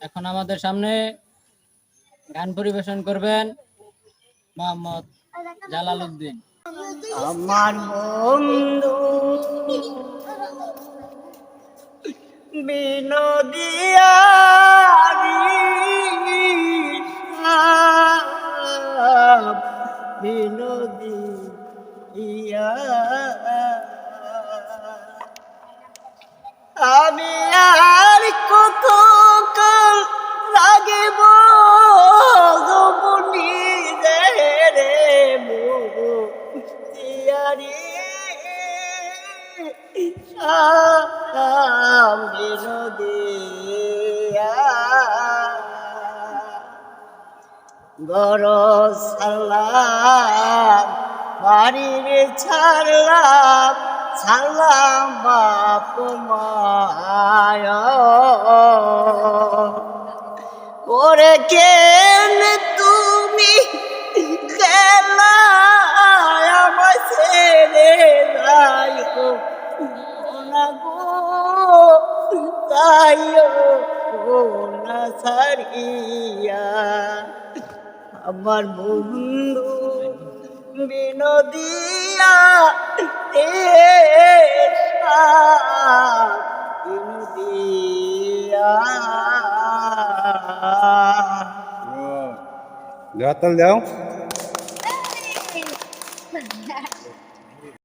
এখন আমাদের সামনে গান পরিবেশন করবেন মোহাম্মদ জালাল উদ্দিন আমার বন্ধু বিনোদিয়া আমি তিয়ারি বিনোদিয়া গরজ সালাম বাড়ির ছাড়লাম ছাড়লাম বাপ মায় ওরে কেন তুমি না গো তাইও না ছাড়িয়া। আমার বন্ধু বিনোদিয়া বিনোদিয়া। দাও।